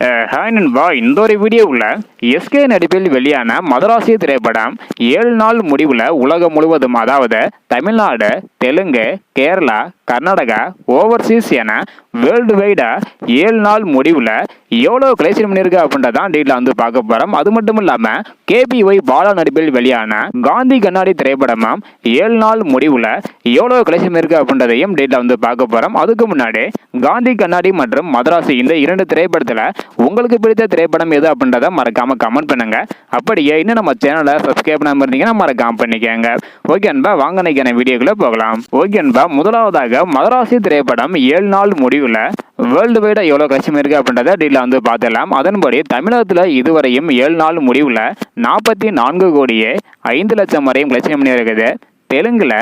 Hi நண்பா. இந்த ஒரு வீடியோவில் எஸ்கே நடிப்பில் வெளியான மதராசி திரைப்படம் ஏழு நாள் முடிவில் உலகம் முழுவதும் அதாவது தமிழ்நாடு தெலுங்கு கேரளா கர்நாடகா ஓவர்சீஸ் என வேர்ல்டு வைடாக ஏழு நாள் முடிவில் எவ்வளோ கலெக்ஷன் பண்ணியிருக்கு அப்படின்றதான் டீட்டில் வந்து பார்க்க போகிறோம் அது மட்டும் இல்லாமல் கேபிஒய் பாலா நடிப்பில் வெளியான காந்தி கண்ணாடி திரைப்படமும் ஏழு நாள் முடிவில் எவ்வளோ கலெக்ஷன் இருக்கு அப்படின்றதையும் டீட்டில் வந்து பார்க்க போகிறோம் அதுக்கு முன்னாடி காந்தி கண்ணாடி மற்றும் மதராசி இந்த இரண்டு திரைப்படத்தில் உங்களுக்கு பிடித்த திரைப்படம் எது அப்படின்றத மறக்காமல் கமெண்ட் பண்ணுங்க. அப்படியே இன்னும் நம்ம சேனலை சப்ஸ்கிரைப் பண்ணாமல் இருந்தீங்கன்னா மறக்காமல் பண்ணிக்கோங்க. ஓகே அன்பா வாங்க நினைக்கிற வீடியோக்குள்ளே போகலாம். ஓகே அன்பா முதலாவதாக மதராசி திரைப்படம் ஏழு நாள் முடிவில் வேர்ல்டு வைடாக எவ்வளோ கஷ்டம் இருக்குது அப்படின்றத டீலில் வந்து பார்த்துடலாம். அதன்படி தமிழகத்தில் இதுவரையும் ஏழு நாள் முடிவில் நாற்பத்தி நான்கு கோடியே ஐந்து லட்சம் வரையும் கலெக்ஷன் பண்ணி இருக்குது. தெலுங்கில்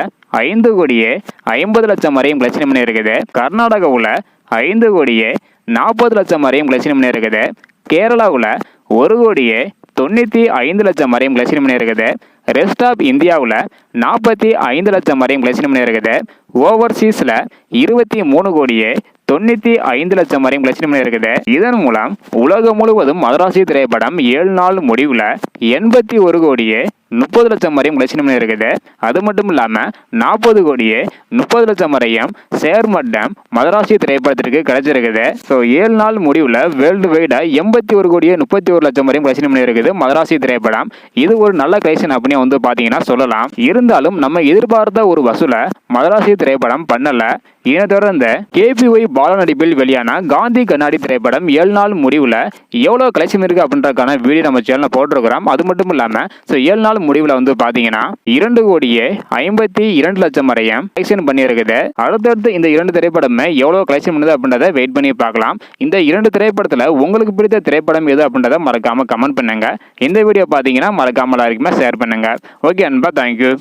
ஐந்து கோடியே ஐம்பது லட்சம் வரையும் கலெக்ஷன் பண்ணி இருக்குது. கர்நாடகாவில் ஐந்து கோடியே நாற்பது லட்சம் வரையும் கலெக்ஷன் பண்ணி இருக்குது. கேரளாவில் ஒரு கோடியே தொண்ணூற்றி ஐந்து லட்சம் வரையும் கலெக்ஷன் பண்ணி இருக்குது. ரெஸ்ட் ஆஃப் இந்தியாவில் நாற்பத்தி ஐந்து லட்சம் வரையும் கலெக்ஷன் பண்ணி இருக்குது. ஓவர்சீஸில் இருபத்தி மூணு கோடியே தொண்ணூற்றி ஐந்து லட்சம் வரையும் கலெக்ஷன் பண்ணி இருக்குது. இதன் மூலம் உலகம் முழுவதும் மதராசி திரைப்படம் ஏழு நாள் முடிவில் எண்பத்தி ஒரு கோடியே முப்பது லட்சம் வரையும் லட்சணம் இருக்குது. அது மட்டும் இல்லாமல் நாற்பது கோடியே முப்பது லட்சம் வரையும் சேர் மட்டம் மதராசி திரைப்படத்திற்கு கிடைச்சிருக்குது. ஸோ ஏழு நாள் முடிவில் வேர்ல்டு வைடாக எண்பத்தி ஒரு கோடியே முப்பத்தி ஒரு லட்சம் வரையும் கலெக்ஷன் இருக்குது. மதராசி திரைப்படம். இது ஒரு நல்ல கலெக்ஷன் அப்படின்னு வந்து பார்த்தீங்கன்னா சொல்லலாம். இருந்தாலும் நம்ம எதிர்பார்த்த ஒரு வசூலை மதராசி திரைப்படம் பண்ணல. இதனை தொடர்ந்து கேபிஒய் பால நடிப்பில் வெளியான காந்தி கண்ணாடி திரைப்படம் ஏழு நாள் முடிவில் எவ்வளோ கலெக்ஷன் இருக்குது அப்படின்றதுக்கான வீடியோ நம்ம சேனலில் போட்டிருக்கிறோம். அது மட்டும் இல்லாமல் ஸோ ஏழு நாள் முடிவில் வந்து பார்த்தீங்கன்னா இரண்டு கோடியே ஐம்பத்தி இரண்டு லட்சம் வரையும் கலெக்ஷன் பண்ணியிருக்குது. அடுத்தடுத்து இந்த இரண்டு திரைப்படமே எவ்வளோ கலெக்ஷன் பண்ணுது அப்படின்றத வெயிட் பண்ணி பார்க்கலாம். இந்த இரண்டு திரைப்படத்தில் உங்களுக்கு பிடித்த திரைப்படம் எது அப்படின்றத மறக்காமல் கமெண்ட் பண்ணுங்க. இந்த வீடியோ பார்த்தீங்கன்னா மறக்காமல் எல்லாருக்குமே ஷேர் பண்ணுங்க. ஓகே அன்பா தேங்க்யூ